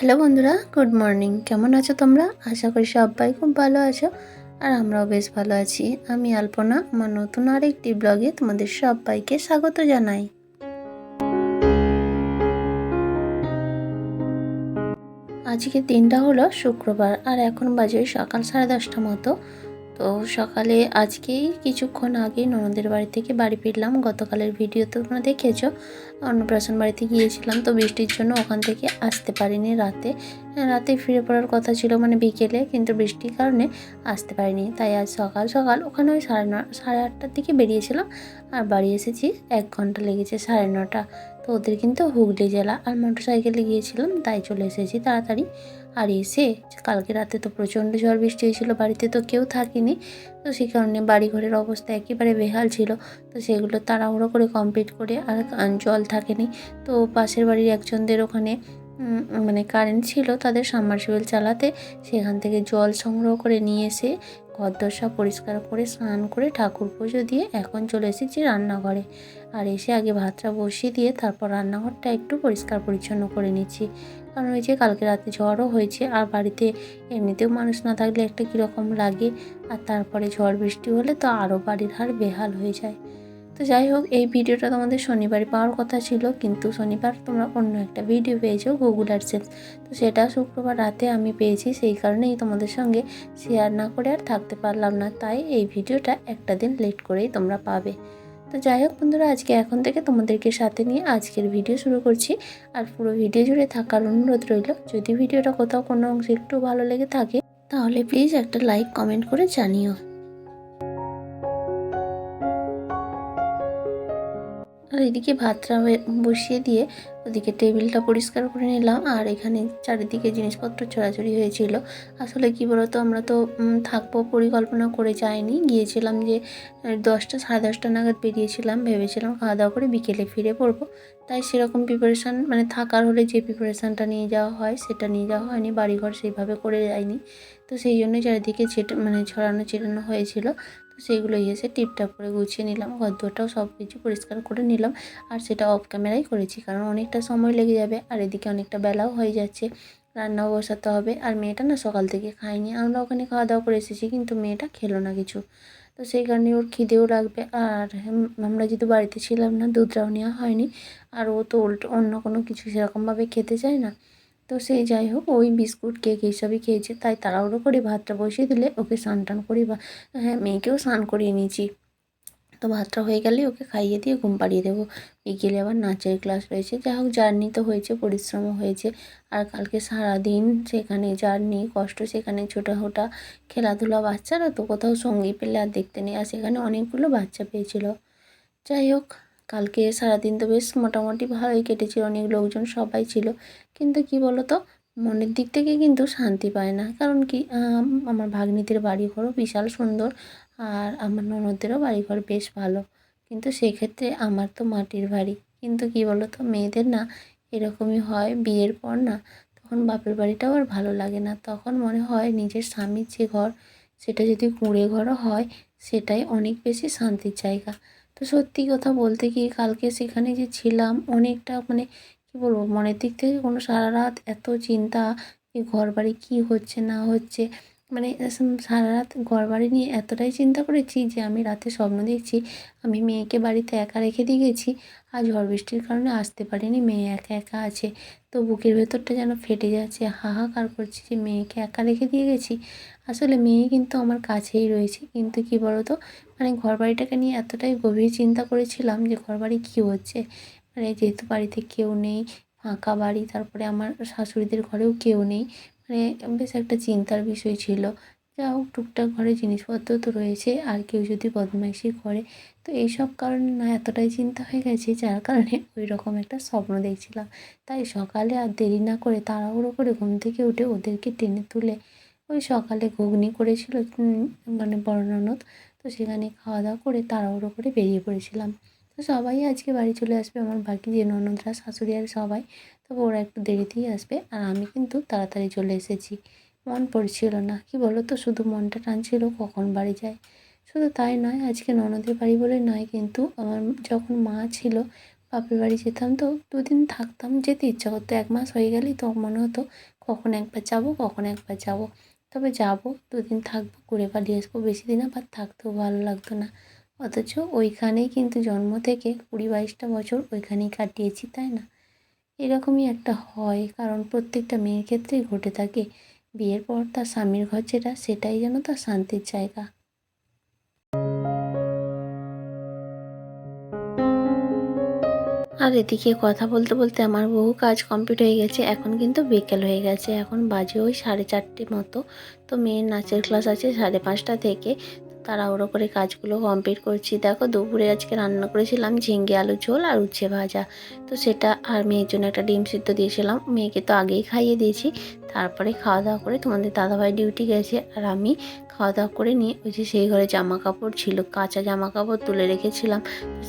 Hello বন্ধুরা, good morning. কেমন আছো তোমরা? আশা করি সবাই খুব ভালো আছো, আর আমরাও বেশ ভালো আছি। আমি আলপনা, আমার নতুন আরেকটি ব্লগে তোমাদের সবাইকে স্বাগত জানাই। আজকে দিনটা হলো শুক্রবার, আর এখন বাজে সকাল সাড়ে দশটা মতো। তো সকালে আজকেই কিছুক্ষণ আগেই ননদের বাড়ি থেকে বাড়ি ফিরলাম। গতকালের ভিডিও তো তোমরা দেখেছ। অন্নপ্রাশন বাড়িতে গিয়েছিলাম তো বৃষ্টির জন্য ওখান থেকে আসতে পারিনি রাতে। হ্যাঁ, রাতে ফিরে পড়ার কথা ছিল মানে বিকেলে কিন্তু বৃষ্টির কারণে আসতে পারিনি। তাই আজ সকাল সকাল ওখানে ওই সাড়ে ন সাড়ে আটটার দিকে বেরিয়েছিলাম আর বাড়ি এসেছি এক ঘণ্টা লেগেছে সাড়ে নটা। তো ওদের কিন্তু হুগলি জেলা আর মোটর সাইকেলে গিয়েছিলাম তাই চলে এসেছি তাড়াতাড়ি। আর এসে কালকে রাতে তো প্রচণ্ড ঝড় বৃষ্টি হয়েছিল, বাড়িতে তো কেউ থাকিনি। তো সেই কারণে বাড়ি ঘরের অবস্থা একেবারে বেহাল ছিল। তো সেগুলো তাড়াহুড়ো করে কমপ্লিট করে আর জল থাকেনি। তো পাশের বাড়ির একজনদের ওখানে মানে কারেন্ট ছিল তাদের সাবমার্সিবল চালাতে, সেখান থেকে জল সংগ্রহ করে নিয়ে এসে ঘরদোর সব পরিষ্কার করে, স্নান করে ঠাকুর পুজো দিয়ে এখন চলে এসেছি রান্নাঘরে। আর এসে আগে ভাতটা বসিয়ে দিয়ে তারপর রান্নাঘরটা একটু পরিষ্কার পরিচ্ছন্ন করে নিচ্ছি। কারণ ওই যে কালকে রাতে ঝড়ও হয়েছে, আর বাড়িতে এমনিতেও মানুষ না থাকলে একটা কীরকম লাগে, আর তারপরে ঝড় বৃষ্টি হলে তো আরও বাড়ির হার বেহাল হয়ে যায়। তো যাই হোক, এই ভিডিওটা তোমাদের শনিবারে পাওয়ার কথা ছিল, কিন্তু শনিবার তোমরা অন্য একটা ভিডিও পেয়েছ গুগল অ্যাডসেন্স তো সেটা শুক্রবার রাতে আমি পেয়েছি, সেই কারণেই তোমাদের সঙ্গে শেয়ার না করে আর থাকতে পারলাম না, তাই এই ভিডিওটা একটা দিন লেট করেই তোমরা পাবে। তো যাই হোক বন্ধুরা, আজকে এখন থেকে তোমাদেরকে সাথে নিয়ে আজকের ভিডিও শুরু করছি। আর পুরো ভিডিও জুড়ে থাকার অনুরোধ রইল, যদি ভিডিওটা কোথাও কোনো অংশে একটু ভালো লেগে থাকে, তাহলে প্লিজ একটা লাইক কমেন্ট করে জানিও। আর এদিকে ভাতটা বসিয়ে দিয়ে ওদিকে টেবিলটা পরিষ্কার করে নিলাম। আর এখানে চারিদিকে জিনিসপত্র চড়াচড়ি হয়েছিল। আসলে কি বলতো, আমরা তো থাকব পরিকল্পনা করে যাইনি। গিয়েছিলাম যে দশটা, সাড়ে দশটা নাগাদ বেরিয়েছিলাম। ভেবেছিলাম খাওয়া দাওয়া করে বিকেলে ফিরে পড়ব। তাই সেরকম প্রিপারেশান মানে থাকার হলে যে প্রিপারেশানটা নিয়ে যাওয়া হয়, সেটা নিয়ে যাওয়া হয়নি। বাড়িঘর সেইভাবে করে যায়নি তো সেই জন্য চারিদিকে ছেটে মানে ছড়ানো ছিটানো হয়েছিল। সেইগুলো এসে টিপটাপ করে গুছিয়ে নিলাম ঘরদোরটাও সব কিছু পরিষ্কার করে নিলাম। আর সেটা অফ ক্যামেরাই করেছি, কারণ অনেকটা সময় লেগে যাবে আর এদিকে অনেকটা বেলাও হয়ে যাচ্ছে, রান্নাও বসাতে হবে। আর মেয়েটা না সকাল থেকে খায়নি, আমরা ওখানে খাওয়া দাওয়া করে এসেছি, কিন্তু মেয়েটা খেলো না কিছু। তো সেই কারণে ওর খিদেও লাগবে, আর আমরা যেহেতু বাড়িতে ছিলাম না দুধটাও নেওয়া হয়নি, আর ও তো উল্টো অন্য কোনো কিছু সেরকমভাবে খেতে চায় না। তো সেই যাই হোক, ওই বিস্কুট কেক এইসবই খেয়েছে। তাই তাড়াহুড়ো করে ভাতটা বসিয়ে দিলে ওকে স্নান টান করি বা হ্যাঁ মেয়েকেও স্নান করিয়ে নিয়েছি। তো ভাতটা হয়ে গেলে ওকে খাইয়ে দিয়ে ঘুম পাড়িয়ে দেবো। বিকেলে আবার নাচের ক্লাস রয়েছে। যা হোক, জার্নি তো হয়েছে পরিশ্রমও হয়েছে। আর কালকে সারাদিন সেখানে জার্নি, কষ্ট সেখানে ছোটাহোটা, খেলাধুলা বাচ্চারা তো কোথাও সঙ্গী পেলে আর দেখতে নেই। আর সেখানে অনেকগুলো বাচ্চা পেয়েছিল। যাই হোক কালকে সারাদিন তো বেশ মোটামুটি ভালোই কেটেছিল, অনেক লোকজন সবাই ছিল। কিন্তু কি বলো তো মনের দিক থেকে কিন্তু শান্তি পায় না। কারণ কি আমার ভাগ্নিদের বাড়ি ঘরও বিশাল সুন্দর আর আমার ননদেরও বাড়িঘর বেশ ভালো। কিন্তু সেক্ষেত্রে আমার তো মাটির বাড়ি। কিন্তু কি বলো তো মেয়েদের না এরকমই হয় বিয়ের পর না, তখন বাপের বাড়িটাও আর ভালো লাগে না। তখন মনে হয় নিজের স্বামীর যে ঘর, সেটা যদি কুঁড়ে ঘরও হয়, সেটাই অনেক বেশি শান্তির জায়গা। তো সত্যি কথা বলতে গিয়ে কালকে সেখানে যে ছিলাম, অনেকটা মানে কি বলব, মনের দিক থেকে কোনো সারা রাত এত চিন্তা যে ঘর বাড়ি কী হচ্ছে না হচ্ছে। মানে সারা রাত ঘর বাড়ি নিয়ে এতটাই চিন্তা করেছি যে, আমি রাতে স্বপ্ন দেখছি, আমি মেয়েকে বাড়িতে একা রেখে দিয়ে গেছি, আর ঝড় বৃষ্টির কারণে আসতে পারিনি, মেয়ে একা একা আছে। তো বুকের ভেতরটা যেন ফেটে যাচ্ছে, হাহাকার করছি যে, মেয়েকে একা রেখে দিয়ে গেছি। আসলে মেয়ে কিন্তু আমার কাছেই রয়েছে, কিন্তু কি বলতো মানে ঘর বাড়িটাকে নিয়ে এতটাই গভীর চিন্তা করেছিলাম যে ঘর বাড়ি কী হচ্ছে? মানে যেহেতু বাড়িতে কেউ নেই ফাঁকা বাড়ি, তারপরে আমার শাশুড়িদের ঘরেও কেউ নেই। মানে বেশ একটা চিন্তার বিষয় ছিল। যা হোক, টুকটাক ঘরে জিনিসপত্র তো রয়েছে, আর কেউ যদি বদমাইশি করে। তো এইসব কারণে না এতটাই চিন্তা হয়ে গেছে, যার কারণে ওই রকম একটা স্বপ্ন দেখছিলাম। তাই সকালে আর দেরি না করে তাড়াহুড়ো করে ঘুম থেকে উঠে ওদেরকে টেনে তুলে ওই সকালে ঘুগনি করেছিল মানে বড় ননদ তো সেখানে খাওয়া দাওয়া করে তাড়াহুড়ো করে বেরিয়ে পড়েছিলাম। তো সবাই আজকে বাড়ি চলে আসবে, আমার বাকি যে ননদরা, শাশুড়ি আর সবাই। তবে ওরা একটু দেরিতেই আসবে আর আমি কিন্তু তাড়াতাড়ি চলে এসেছি। মন পড়ছিল না, কি বলো তো শুধু মনটা টানছিল কখন বাড়ি যায়। শুধু তাই নয়, আজকে ননদের বাড়ি বলে নয়, কিন্তু আমার যখন মা ছিল, বাপের বাড়ি যেতাম তো দুদিন থাকতাম, যেতে ইচ্ছা করতো। এক মাস হয়ে গেলেই তো মনে হতো কখন একবার যাব, কখন একবার যাব। তবে যাব, দুদিন থাকব, ঘুরে পালিয়ে আসব, বেশি দিন আবার থাকতেও ভালো লাগতো না। অথচ ওইখানেই কিন্তু জন্ম থেকে কুড়ি বাইশটা বছর ওইখানেই কাটিয়েছি, তাই না? এরকমই একটা হয়, কারণ প্রত্যেকটা মেয়ের ক্ষেত্রেই ঘটে থাকে। বিয়ের পর তার স্বামীর ঘর যেটা, সেটাই যেন তার শান্তির জায়গা। আর এদিকে কথা বলতে বলতে আমার বহু কাজ কমপ্লিট হয়ে গেছে, এখন কিন্তু বিকেল হয়ে গেছে। এখন বাজে ওই সাড়ে চারটে মতো। তো মেয়ের নাচের ক্লাস আছে সাড়ে পাঁচটা থেকে। তাড়াহুড়ো করে কাজগুলো কমপ্লিট করছি। দেখো দুপুরে আজকে রান্না করেছিলাম ঝিঙ্গে আলু ঝোল আর উচ্ছে ভাজা। তো সেটা আর মেয়ের জন্য একটা ডিম সিদ্ধ দিয়েছিলাম। মেয়েকে তো আগেই খাইয়ে দিয়েছি। তারপরে খাওয়া দাওয়া করে তোমাদের দাদাভাই ডিউটি গেছে আর আমি খাওয়া দাওয়া করে নিয়ে ওই যে সেই ঘরে জামা কাপড় ছিল, কাঁচা জামা কাপড় তুলে রেখেছিলাম।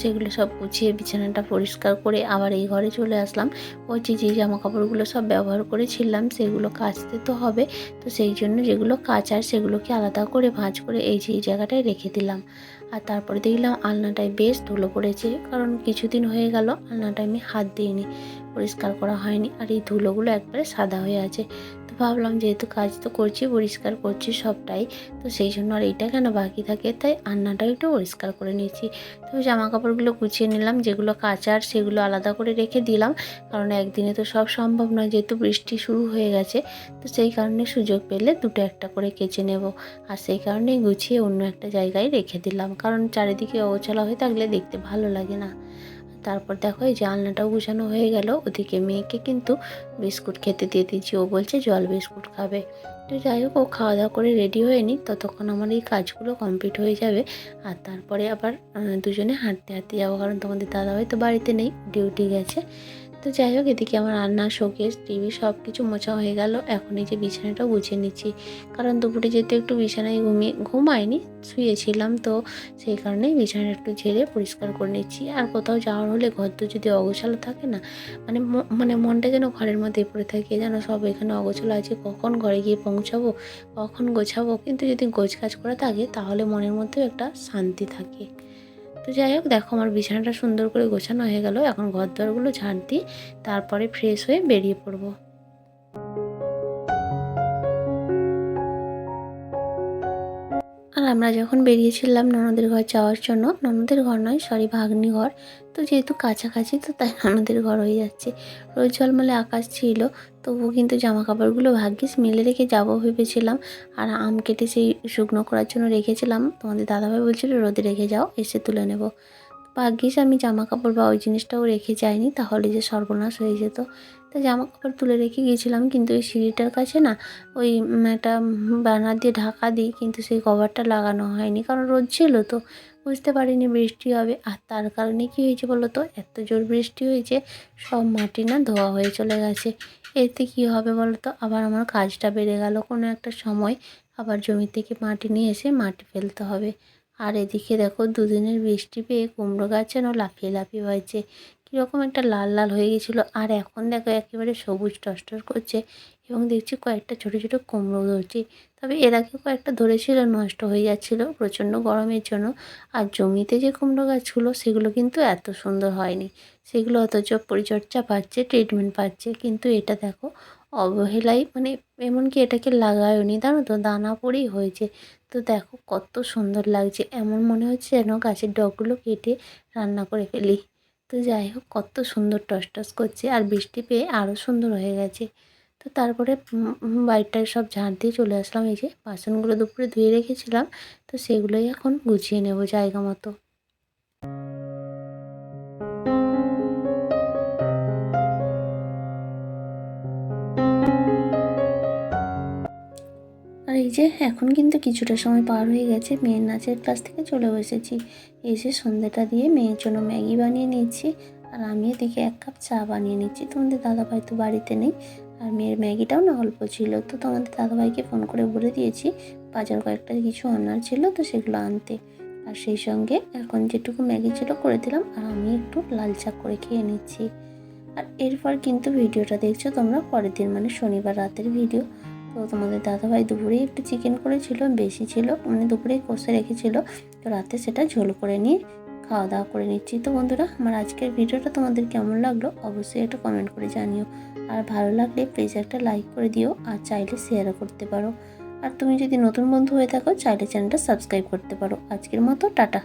সেগুলো সব গুছিয়ে বিছানাটা পরিষ্কার করে আবার এই ঘরে চলে আসলাম। ওই যে যে জামা কাপড়গুলো সব ব্যবহার করেছিলাম, সেগুলো কাচতে তো হবে। তো সেই জন্য যেগুলো কাচার সেগুলোকে আলাদা করে ভাঁজ করে এই যে এই জায়গাটায় রেখে দিলাম। আর তারপরে দেখলাম আলনাটায় বেশ ধুলো পড়েছে, কারণ কিছুদিন হয়ে গেল আলনাটায় আমি হাত দিইনি, পরিষ্কার করা হয়নি। আর এই ধুলোগুলো একবারে সাদা হয়ে আছে। ভাবলাম যেহেতু কাজ তো করছি, পরিষ্কার করছি সবটাই, তো সেই জন্য আর এইটা কেন বাকি থাকে? তাই আন্নাটাও একটু পরিষ্কার করে নিয়েছি। তো জামা কাপড়গুলো গুছিয়ে নিলাম, যেগুলো কাচার সেগুলো আলাদা করে রেখে দিলাম, কারণ একদিনে তো সব সম্ভব নয়, যেহেতু বৃষ্টি শুরু হয়ে গেছে, তো সেই কারণে সুযোগ পেলে দুটো একটা করে কেচে নেব। আর সেই কারণেই গুছিয়ে অন্য একটা জায়গায় রেখে দিলাম, কারণ চারিদিকে অগোছালা হয়ে থাকলে দেখতে ভালো লাগে না। তারপর দেখো এই জানলাটাও গুছানো হয়ে গেল। ওদিকে মেয়েকে কিন্তু বিস্কুট খেতে দিয়ে দিচ্ছি ও বলছে, জল বিস্কুট খাবে। তো যাই হোক, ও খাওয়া দাওয়া করে রেডি হয়ে নিই ততক্ষণ আমার এই কাজগুলো কমপ্লিট হয়ে যাবে। আর তারপরে আবার দুজনে হাঁটতে হাঁটতে যাব। কারণ তোমাদের দাদাভাই তো বাড়িতে নেই ডিউটি গেছে। তো যাই হোক, এদিকে আমার রান্না, শোকেস, টিভি সব কিছু মোছা হয়ে গেল। এখন এই যে বিছানাটা গুছিয়ে নিচ্ছি। কারণ দুপুরে যেহেতু একটু বিছানায় ঘুমিয়ে ঘুমায়নি, শুয়েছিলাম তো, সেই কারণেই বিছানাটা একটু ঝেড়ে পরিষ্কার করে নিচ্ছি। আর কোথাও যাওয়ার হলে ঘর তো যদি অগোছালো থাকে না মানে মানে মনটা যেন ঘরের মধ্যে পড়ে থাকে। যেন সব এখানে অগোছালো আছে, কখন ঘরে গিয়ে পৌঁছাবো, কখন গোছাবো? কিন্তু যদি গোছ কাজ করা থাকে, তাহলে মনের মধ্যেও একটা শান্তি থাকে। তো যাই হোক, দেখো আমার বিছানাটা সুন্দর করে গোছানো হয়ে গেল। এখন ঘর দরগুলো ঝাঁট দিই, তারপরে ফ্রেশ হয়ে বেরিয়ে পড়ব। আর আমরা যখন বেরিয়েছিলাম ননদের ঘর যাওয়ার জন্য, ননদের ঘর নয় সরি ভাগ্নি ঘর। তো যেহেতু কাছাকাছি, তো তাই ননদের ঘর হয়ে যাচ্ছে। রোজ ঝলমলে আকাশ ছিল তবু কিন্তু জামা কাপড়গুলো ভাগ্যিস মেলে রেখে যাব ভেবেছিলাম। আর আম কেটে সেই শুকনো করার জন্য রেখেছিলাম। তোমাদের দাদাভাই বলছিল, রোদে রেখে যাও, এসে তুলে নেব। ভাগ্যিস আমি জামা কাপড় বা ওই জিনিসটাও রেখে যাইনি, তাহলে যে সর্বনাশ হয়ে যেত। তো জামা কাপড় তুলে রেখে গিয়েছিলাম, কিন্তু ওই সিঁড়িটার কাছে না, ওই একটা ব্যানার দিয়ে ঢাকা দিই, কিন্তু সেই কভারটা লাগানো হয়নি, কারণ রোদ ছিল তো। বুঝতে পারিনি বৃষ্টি হবে, আর তার কারণে কী হয়েছে বলো তো? এত জোর বৃষ্টি হয়েছে, সব মাটি না ধোয়া হয়ে চলে গেছে। এতে কি হবে বলো তো? আবার আমার কাজটা বেড়ে গেল কোনো একটা সময়। আবার জমি থেকে মাটি নিয়ে এসে মাটি ফেলতে হবে। আর এদিকে দেখো দুদিনের বৃষ্টি পেয়ে কুমড়ো গাছ যেন লাফিয়ে লাফিয়ে হয়েছে। কীরকম একটা লাল লাল হয়ে গেছিল। আর এখন দেখো একেবারে সবুজ টসটস করছে এবং দেখছি কয়েকটা ছোটো ছোটো কুমড়ো ধরছি। তবে এর আগে কয়েকটা ধরেছিল, নষ্ট হয়ে যাচ্ছিল প্রচণ্ড গরমের জন্য। আর জমিতে যে কুমড়ো গাছগুলো, সেগুলো কিন্তু এত সুন্দর হয়নি। সেগুলো অথচ পরিচর্যা পাচ্ছে ট্রিটমেন্ট পাচ্ছে। কিন্তু এটা দেখো অবহেলায় মানে এমনকি এটাকে লাগায়নি, জানো তো? দানা পড়েই হয়েছে। তো দেখো কত সুন্দর লাগছে, এমন মনে হচ্ছে যেন গাছের ডগগুলো কেটে রান্না করে ফেলি। তো যাই হোক, কত সুন্দর টস টস করছে, আর বৃষ্টি পেয়ে আরও সুন্দর হয়ে গেছে। তো তারপরে বাড়িটায় সব ঝাঁট দিয়ে চলে আসলাম, এই যে বাসনগুলো দুপুরে ধুয়ে রেখেছিলাম, তো সেগুলোই এখন গুছিয়ে নেব জায়গা মতো। যে এখন কিন্তু কিছুটা সময় পার হয়ে গেছে, মেয়ের নাচের ক্লাস থেকে চলে এসেছি এসে সন্ধ্যাটা দিয়ে মেয়ের জন্য ম্যাগি বানিয়ে নিচ্ছি আর আমি এদিকে এক কাপ চা বানিয়ে নিচ্ছি। তোমাদের দাদাভাই তো বাড়িতে নেই আর মেয়ের ম্যাগিটাও না অল্প ছিল। তো তোমাদের দাদাভাইকে ফোন করে বলে দিয়েছি, বাজার কয়েকটা কিছু আনার ছিল তো সেগুলো আনতে। আর সেই সঙ্গে এখন যেটুকু ম্যাগি ছিল করে দিলাম আর আমি একটু লাল চা করে খেয়ে নিচ্ছি। আর এরপর কিন্তু ভিডিওটা দেখছ তোমরা পরের দিন মানে শনিবার রাতের ভিডিও। তো তোমাদের দাদাভাই দুপুরেই একটু চিকেন করেছিল, বেশি ছিল মানে দুপুরেই কষে রেখেছিল। তো রাতে সেটা ঝোল করে নিয়ে খাওয়া দাওয়া করে নিচ্ছি। তো বন্ধুরা, আমার আজকের ভিডিওটা তোমাদের কেমন লাগল অবশ্যই একটা কমেন্ট করে জানিও। আর ভালো লাগলে প্লিজ একটা লাইক করে দিও আর চাইলে শেয়ারও করতে পারো। আর তুমি যদি নতুন বন্ধু হয়ে থাকো, চাইলে চ্যানেলটা সাবস্ক্রাইব করতে পারো। আজকের মতো, টাটা।